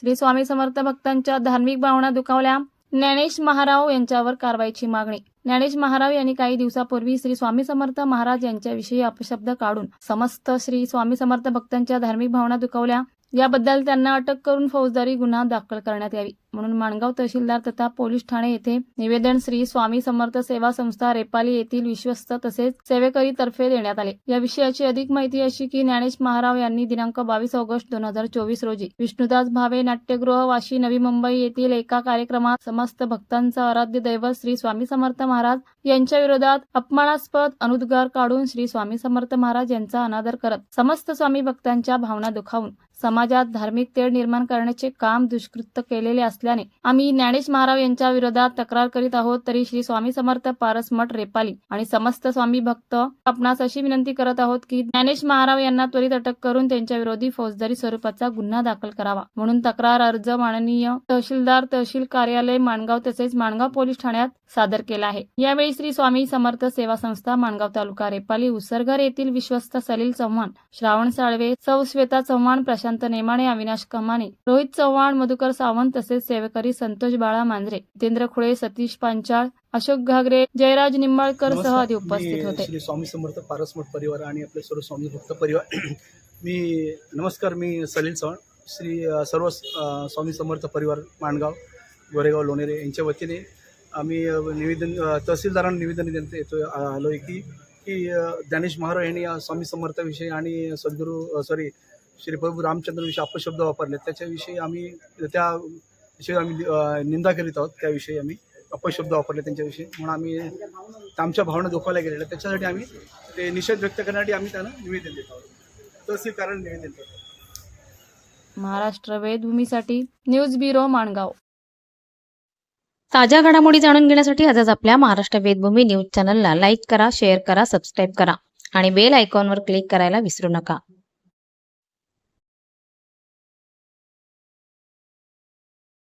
श्री स्वामी समर्थ भक्तांच्या धार्मिक भावना दुखावल्या. ज्ञानेश महाराव यांच्यावर कारवाईची मागणी. ज्ञानेश महाराव यांनी काही दिवसापूर्वी श्री स्वामी समर्थ महाराज यांच्याविषयी अपशब्द काढून समस्त श्री स्वामी समर्थ भक्तांच्या धार्मिक भावना दुखावल्या. याबद्दल त्यांना अटक करून फौजदारी गुन्हा दाखल करण्यात यावी. म्हणून माणगाव तहसीलदार तथा पोलीस ठाणे येथे निवेदन श्री स्वामी समर्थ सेवा संस्था रेपाली येथील विश्वस्त तसेच सेवेकरी तर्फे देण्यात आले. या विषयाची अधिक माहिती अशी की ज्ञानेश महाराव यांनी दिनांक बावीस ऑगस्ट दोन हजार चोवीस रोजी विष्णुदास भावे नाट्यगृह वाशी नवी मुंबई येथील एका कार्यक्रमात समस्त भक्तांचा आराध्य दैवत श्री स्वामी समर्थ महाराज यांच्या विरोधात अपमानास्पद अनुद्गार काढून श्री स्वामी समर्थ महाराज यांचा अनादर करत समस्त स्वामी भक्तांच्या भावना दुखावून समाजात धार्मिक तेढ निर्माण करण्याचे काम दुष्कृत्य केलेले असल्याने आम्ही ज्ञानेश महाराव यांच्या विरोधात तक्रार करीत आहोत तरी श्री स्वामी समर्थ पारस मठ रेपाली आणि समस्त स्वामी भक्त आपणास अशी विनंती करत आहोत की ज्ञानेश महाराव यांना त्वरित अटक करून त्यांच्या विरोधी फौजदारी स्वरूपाचा गुन्हा दाखल करावा. म्हणून तक्रार अर्ज माननीय तहसीलदार तहसील कार्यालय माणगाव तसेच माणगाव पोलीस ठाण्यात सादर केला आहे. यावेळी श्री स्वामी समर्थ सेवा संस्था माणगाव तालुका रेपाली उसरघर येथील विश्वस्त सलील चव्हाण श्रावण साळवे सौ श्वेता चव्हाण प्रशांत नेमाणे अविनाश कमाने रोहित चव्हाण मधुकर सावंत तसेच सेवेकरी संतोष बाळा मांजरे जितेंद्र खुळे सतीश पांचाळ अशोक घागरे जयराज निंबाळकर सह उपस्थित होते. श्री स्वामी समर्थ पारसमठ परिवार आणि आपले सर्व स्वामी भक्त परिवार. मी नमस्कार मी सलील चव्हाण श्री सर्व स्वामी समर्थ परिवार माणगाव गोरेगाव लोणेरे यांच्या वतीने आम्ही निवेदन तहसीलदारांना निवेदन देण्यात येतो आलो आहे की की ज्ञानेश महाराज यांनी स्वामी समर्थाविषयी आणि सद्गुरू सॉरी श्री प्रभू रामचंद्रविषयी अपशब्द वापरले त्याच्याविषयी आम्ही त्या विषयी आम्ही निंदा करीत आहोत. त्याविषयी आम्ही अपशब्द वापरले त्यांच्याविषयी. म्हणून आम्ही आमच्या भावना दुखावल्या गेलेल्या त्याच्यासाठी आम्ही ते निषेध व्यक्त करण्यासाठी आम्ही त्यांना निवेदन देत आहोत. तहसील कारण निवेदन करतो. महाराष्ट्र वेदभूमीसाठी न्यूज ब्युरो माणगाव. ताज्या घडामोडी जाणून घेण्यासाठी आजच आपल्या महाराष्ट्र वेदभूमी न्यूज चॅनलला लाईक करा शेअर करा सबस्क्राईब करा आणि बेल आयकॉनवर क्लिक करायला विसरू नका.